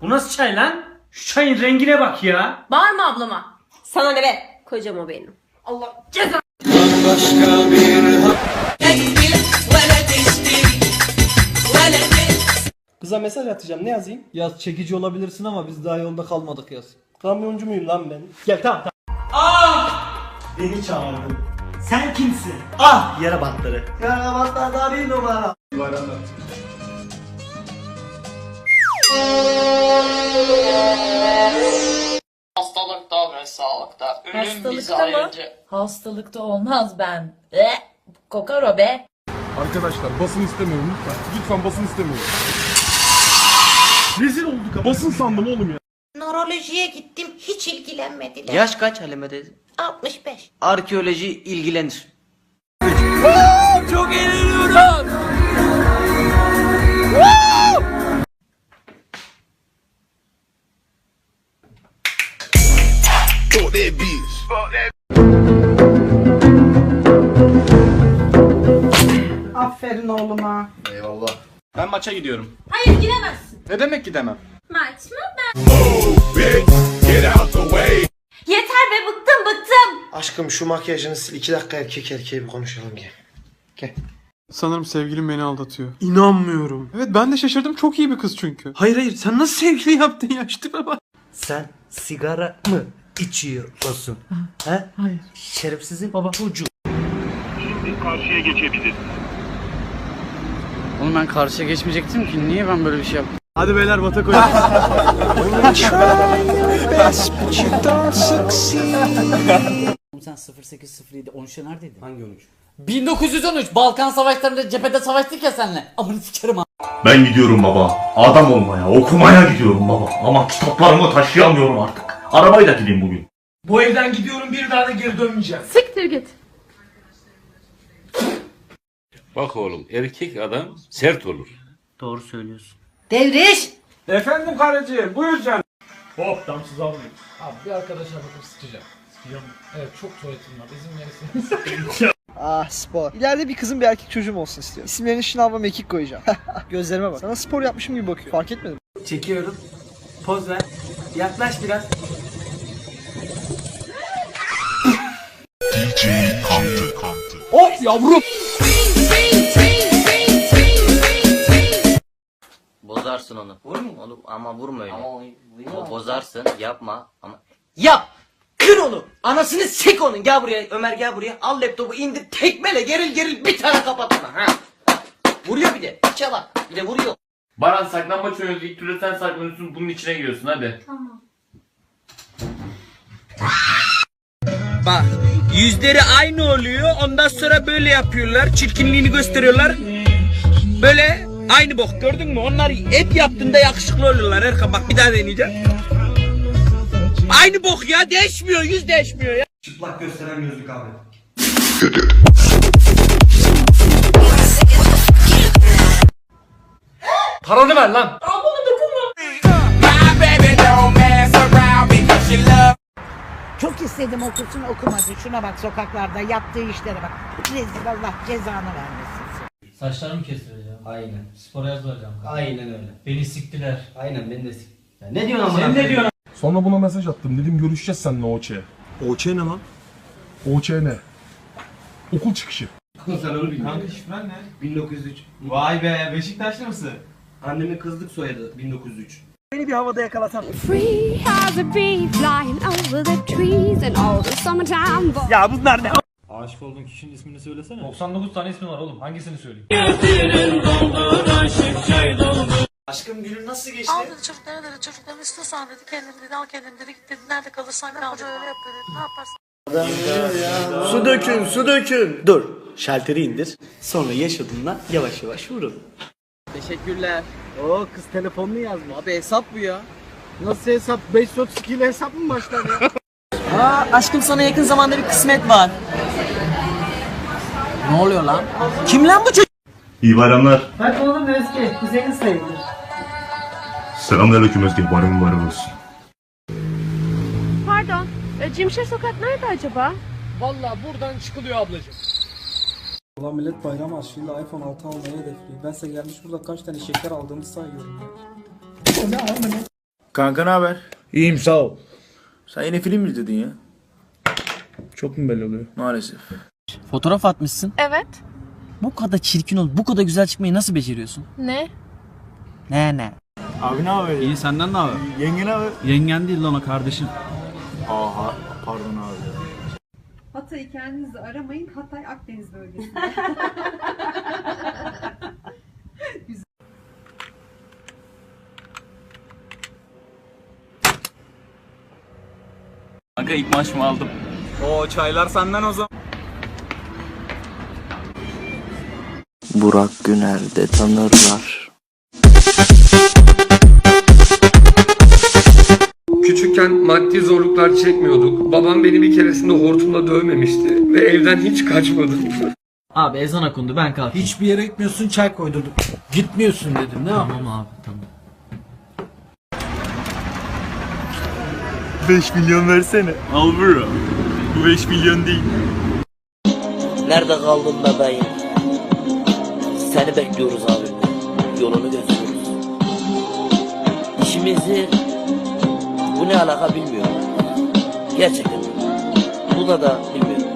Bu nasıl çay lan? Şu çayın rengine bak ya. Bağırma ablama. Sana ne be? Kocam o benim. Allah ceza. Kıza mesaj atacağım ne yazayım? Yaz çekici olabilirsin ama biz daha yolda kalmadık yaz. Kamyoncu muyum lan ben? Gel tamam tamam. Beni çağırdın. Sen kimsin? Ah yere bantları. Yere bantlarda bir numara. Hastalıkta ve sağlıkta. Ölüm bizi Hastalıkta mı? ayıracak. Hastalıkta olmaz ben. E, kokar o be. Arkadaşlar basın istemiyorum lütfen. Lütfen basın istemiyorum. Rezil olduk ha. Basın sandım oğlum ya. Nörolojiye gittim hiç ilgilenmediler. Yaş kaç Halime teyze? 65. Arkeoloji ilgilenir. Aferin oğluma. Ben maça gidiyorum. Hayır giremezsin. Ne demek gidemem? Maç mı ben? Yeter be bıktım bıktım. Aşkım şu makyajını sil 2 dakika erkek erkeğe bir konuşalım gel. Sanırım sevgilim beni aldatıyor. İnanmıyorum. Evet ben de şaşırdım. Çok iyi bir kız çünkü. Hayır hayır sen nasıl sevgili yaptın ya işte baba. Sen sigara mı içiyorsun? He? Hayır. Şerefsizin baba çocuğu. Oğlum ben karşıya geçmeyecektim ki. Niye ben böyle bir şey yaptım? Hadi beyler bata koy. Sen 0807 13'e neredeydin? Hangi 13? 1913 Balkan Savaşları'nda cephede savaştık ya senle. Amını sikerim ha. Ben gidiyorum baba. Adam olmaya, okumaya gidiyorum baba. Ama kitaplarımı taşıyamıyorum artık. Arabayla gideyim bugün. Bu evden gidiyorum bir daha da geri dönmeyeceğim. Siktir git. Bak oğlum erkek adam sert olur. Doğru söylüyorsun. Devriş. Efendim karıcığım buyur canım. Hop damsız almayayım. Ah spor. İleride bir kızım bir erkek çocuğum olsun istiyorum. İsimlerini şınav ve mekik koyacağım. Gözlerime bak. Sana spor yapmışım gibi bakıyor. Fark etmedim. Çekiyorum. Poz ver. Yaklaş biraz. Oh yavrum. Bozarsın onu. Vur mu? Oğlum ama vurma öyle. Bo- bozarsın yapma ama. Yap! Kır onu! Anasını sik onun! Gel buraya Ömer gel buraya. Al laptopu indir tekmele geril geril bir tane kapat ona. Ha. Vuruyor bir de. Çala. Bir de vuruyor. Baran saklanmaç oynuyoruz. İlk türlü sen saklanıyorsun. Bunun içine giriyorsun hadi. Bak yüzleri aynı oluyor. Ondan sonra böyle yapıyorlar. Çirkinliğini gösteriyorlar. Böyle aynı bok. Gördün mü? Onlar hep yaptığında yakışıklı oluyorlar. Erkan bak bir daha deneyeceğim. Aynı bok ya. Değişmiyor. Yüz değişmiyor ya. Çıplak gösteren gözlük abi. Paranı ver lan. İstedim okusun okumadı. Şuna bak sokaklarda yaptığı işlere bak. Rezil Allah cezanı vermesin. Saçlarımı kestireceğim. Aynen. Spora yazılacağım. Aynen öyle. Beni siktiler. Aynen beni de sik. Ya ne diyorsun amına? Sen ne diyorsun? Sonra buna mesaj attım. Dedim görüşeceğiz seninle OÇ'ye. OÇ ne lan? OÇ ne? Okul çıkışı. Kanka şifren ne? 1903. Vay be Beşiktaşlı mısın? Annemin kızlık soyadı 1903. Beni bir havada yakalatan. Free as a bee flying over the trees and all the summertime boys. Ya bunlar ne? Aşık olduğun kişinin ismini söylesene. 99 tane ismi var oğlum. Hangisini söyleyeyim? Aşkım günün nasıl geçti? Al dedi çocuklara dedi çocuklarını istiyorsan dedi kendini dedi al kendini dedi git dedi nerede kalırsan kal dedi. öyle yapıyor dedi ne yaparsın? Su dökün, su dökün. Dur, şalteri indir. Sonra yaşadığında yavaş yavaş vurun. Teşekkürler Oo kız telefonunu yazmış. abi hesap bu ya Nasıl hesap? 532 ile hesap mı başlar ya? Aa aşkım sana yakın zamanda bir kısmet var ne oluyor lan kim lan bu çocuk İyi bayramlar. Bak oğlum Özge kuzenin sayılır. Selamünaleyküm Özge. Barın mübarek olsun. Pardon. e, Cimşir Sokak nerede acaba? Vallahi buradan çıkılıyor ablacığım. Ulan millet bayram harçlığıyla iPhone 6 almaya hedefliyor. Bense gelmiş burada kaç tane şeker aldığımı sayıyorum ya. Kanka ne haber? İyiyim sağ ol. Sen yine film mi izledin ya? Çok mu belli oluyor? Maalesef. Fotoğraf atmışsın. Evet. Bu kadar çirkin ol, bu kadar güzel çıkmayı nasıl beceriyorsun? Ne? Ne ne? Abi ne haber? İyi senden ne haber? Yenge ne haber? Yengen değil lan o kardeşim. Aha. Hatay'ı kendinizi aramayın. Hatay Akdeniz bölgesi. Kanka ilk maç mı aldım? O çaylar senden o zaman. Burak Güner'de tanırlar. Zorluklar çekmiyorduk. Babam beni bir keresinde hortumla dövmemişti. Ve evden hiç kaçmadım. Abi ezan okundu ben kalkayım. Hiçbir yere gitmiyorsun çay koydurduk. Gitmiyorsun dedim ne Tamam abi tamam. 5 milyon versene. Al bro. Bu 5 milyon değil. Nerede kaldın bebeğim? Seni bekliyoruz abi. Yolunu gösteriyoruz. İşimizi bu ne alaka bilmiyorum. Gerçekten. Buna da bilmiyorum.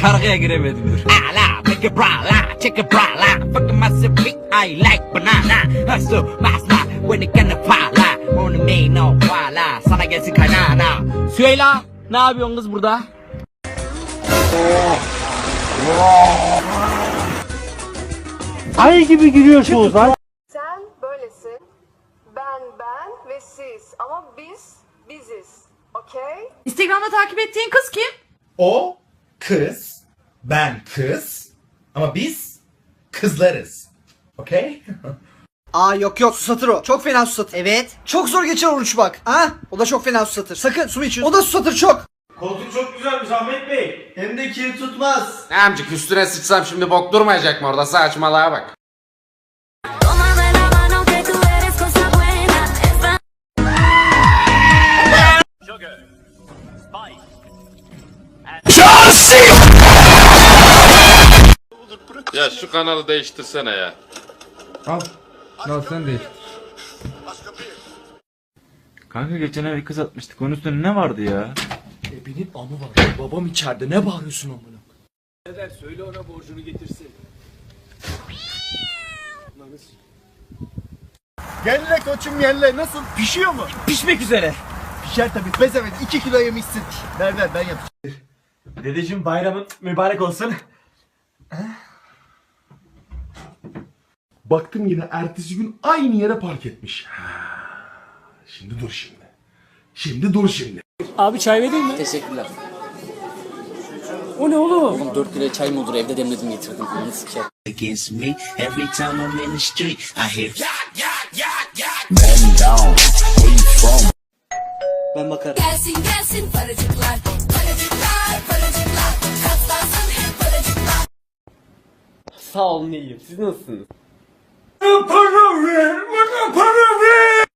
Şarkıya giremedim dur. Ala, make it brala, check it brala. Fucking myself, I like banana. Hustle, masla, when it gonna pala. Onu me no pala. Sana gelsin kaynana. Süheyla, ne yapıyorsun kız burada? Ay gibi giriyorsunuz lan. Sen böylesin. Ben ben ve siz. Ama biz biziz. Okey? Instagram'da takip ettiğin kız kim? O kız, ben kız ama biz kızlarız. Okey? Aa yok yok susatır o. Çok fena susatır. Evet. Çok zor geçer oruç bak. Ha? O da çok fena susatır. Sakın su içiyorsun? O da susatır çok. Koltuk çok güzelmiş Ahmet Bey. Hem de kir tutmaz. Amcık üstüne sıçsam şimdi bok durmayacak mı orada saçmalığa bak. Ya şu kanalı değiştirsene ya. Al. Al sen değiştir. Kanka geçen eve kız atmıştık onun üstünde ne vardı ya? Benim amı var. Babam içeride. Ne bağırıyorsun amına? Gelle koçum gelle. Nasıl? Pişiyor mu? Pişmek üzere. Pişer tabii. Bezemet 2 kilo yemişsin. Ver ver ben yapayım. Dedeciğim bayramın mübarek olsun. Baktım yine ertesi gün aynı yere park etmiş. Ha, Şimdi dur şimdi. Şimdi dur şimdi. Abi çay vereyim mi? Teşekkürler. O ne oğlum? Oğlum 4 liraya çay mı olur evde demledim getirdim. Bunu siker. Against me every time I'm in the street. I hear Ben bakarım. Gelsin gelsin paracıklar. Paracıklar paracıklar. Katlansın hep paracıklar. Sağ olun iyiyim. Siz nasılsınız? para ver, bana para ver.